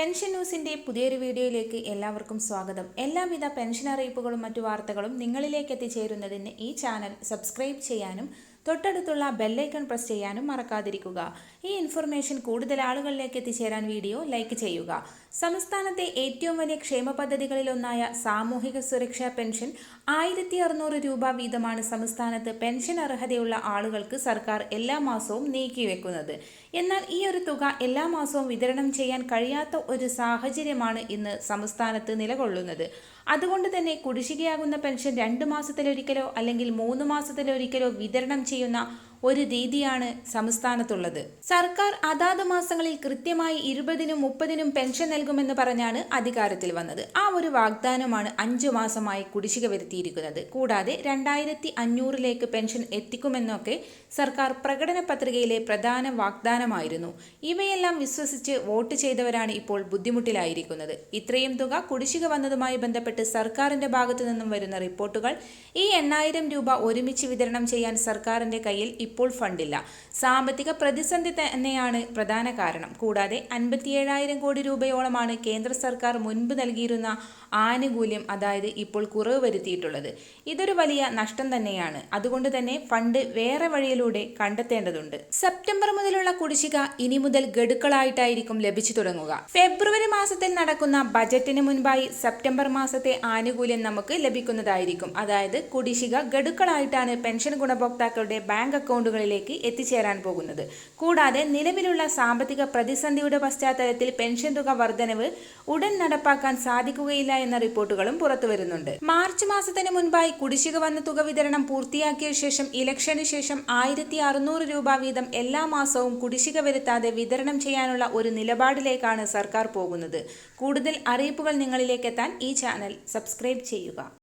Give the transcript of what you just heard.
Pension ന്യൂസിന്റെ പുതിയൊരു വീഡിയോയിലേക്ക് എല്ലാവർക്കും സ്വാഗതം. എല്ലാവിധ പെൻഷൻ അറിയിപ്പുകളും മറ്റു വാർത്തകളും നിങ്ങളിലേക്ക് എത്തിച്ചേരുന്നതിന് ഈ ചാനൽ സബ്സ്ക്രൈബ് ചെയ്യാനും തൊട്ടടുത്തുള്ള ബെല്ലൈക്കൺ പ്രസ് ചെയ്യാനും മറക്കാതിരിക്കുക. ഈ ഇൻഫർമേഷൻ കൂടുതൽ ആളുകളിലേക്ക് എത്തിച്ചേരാൻ വീഡിയോ ലൈക്ക് ചെയ്യുക. സംസ്ഥാനത്തെ ഏറ്റവും വലിയ ക്ഷേമ പദ്ധതികളിലൊന്നായ സാമൂഹിക സുരക്ഷാ പെൻഷൻ ആയിരത്തി അറുന്നൂറ് രൂപ വീതമാണ് സംസ്ഥാനത്ത് പെൻഷൻ അർഹതയുള്ള ആളുകൾക്ക് സർക്കാർ എല്ലാ മാസവും നീക്കിവെക്കുന്നത് എന്നാൽ ഈ ഒരു തുക എല്ലാ മാസവും വിതരണം ചെയ്യാൻ കഴിയാത്ത ഒരു സാഹചര്യമാണ് ഇന്ന് സംസ്ഥാനത്ത് നിലകൊള്ളുന്നത്. അതുകൊണ്ട് തന്നെ കുടിശ്ശികയാകുന്ന പെൻഷൻ രണ്ട് മാസത്തിലൊരിക്കലോ അല്ലെങ്കിൽ മൂന്ന് മാസത്തിലൊരിക്കലോ വിതരണം ചെയ്യുന്ന ഒരു രീതിയാണ് സംസ്ഥാനത്തുള്ളത്. സർക്കാർ അതാത് മാസങ്ങളിൽ കൃത്യമായി ഇരുപതിനും മുപ്പതിനും പെൻഷൻ നൽകുമെന്ന് പറഞ്ഞാണ് അധികാരത്തിൽ വന്നത്. ആ ഒരു വാഗ്ദാനമാണ് അഞ്ചു മാസമായി കുടിശ്ശിക വരുത്തിയിരിക്കുന്നത്. കൂടാതെ രണ്ടായിരത്തി അഞ്ഞൂറിലേക്ക് പെൻഷൻ എത്തിക്കുമെന്നൊക്കെ സർക്കാർ പ്രകടന പത്രികയിലെ പ്രധാന വാഗ്ദാനമായിരുന്നു. ഇവയെല്ലാം വിശ്വസിച്ച് വോട്ട് ചെയ്തവരാണ് ഇപ്പോൾ ബുദ്ധിമുട്ടിലായിരിക്കുന്നത്. ഇത്രയും തുക കുടിശ്ശിക വന്നതുമായി ബന്ധപ്പെട്ട് സർക്കാരിന്റെ ഭാഗത്തു നിന്നും വരുന്ന റിപ്പോർട്ടുകൾ ഈ എണ്ണായിരം രൂപ ഒരുമിച്ച് വിതരണം ചെയ്യാൻ സർക്കാരിന്റെ കയ്യിൽ ഇപ്പോൾ ഫണ്ടില്ല. സാമ്പത്തിക പ്രതിസന്ധി തന്നെയാണ് പ്രധാന കാരണം. കൂടാതെ അൻപത്തിയേഴായിരം കോടി രൂപയോളമാണ് കേന്ദ്ര സർക്കാർ മുൻപ് നൽകിയിരുന്ന ആനുകൂല്യം അതായത് ഇപ്പോൾ കുറവ് വരുത്തിയിട്ടുള്ളത്. ഇതൊരു വലിയ നഷ്ടം തന്നെയാണ്. അതുകൊണ്ട് തന്നെ ഫണ്ട് വേറെ വഴിയിലൂടെ കണ്ടെത്തേണ്ടതുണ്ട്. സെപ്റ്റംബർ മുതലുള്ള കുടിശ്ശിക ഇനി മുതൽ ഗഡുക്കളായിട്ടായിരിക്കും ലഭിച്ചു തുടങ്ങുക. ഫെബ്രുവരി മാസത്തിൽ നടക്കുന്ന ബജറ്റിന് മുൻപായി സെപ്റ്റംബർ മാസത്തെ ആനുകൂല്യം നമുക്ക് ലഭിക്കുന്നതായിരിക്കും. അതായത് കുടിശ്ശിക ഗഡുക്കളായിട്ടാണ് പെൻഷൻ ഗുണഭോക്താക്കളുടെ ബാങ്ക് അക്കൗണ്ടുകളിലേക്ക് എത്തിച്ചേരാൻ പോകുന്നത്. കൂടാതെ നിലവിലുള്ള സാമ്പത്തിക പ്രതിസന്ധിയുടെ പശ്ചാത്തലത്തിൽ പെൻഷൻ തുക വർധനവ് ഉടൻ നടപ്പാക്കാൻ സാധിക്കുകയില്ല എന്ന റിപ്പോർട്ടുകളും പുറത്തുവരുന്നുണ്ട് മാർച്ച് മാസത്തിന് മുൻപായി കുടിശ്ശിക വന്ന തുക വിതരണം പൂർത്തിയാക്കിയ ശേഷം ഇലക്ഷന് ശേഷം ആയിരത്തി അറുന്നൂറ് രൂപ വീതം എല്ലാ മാസവും കുടിശ്ശിക വരുത്താതെ വിതരണം ചെയ്യാനുള്ള ഒരു നിലപാടിലേക്കാണ് സർക്കാർ പോകുന്നത്. കൂടുതൽ അറിയിപ്പുകൾ നിങ്ങളിലേക്ക് എത്താൻ ഈ ചാനൽ സബ്സ്ക്രൈബ് ചെയ്യുക.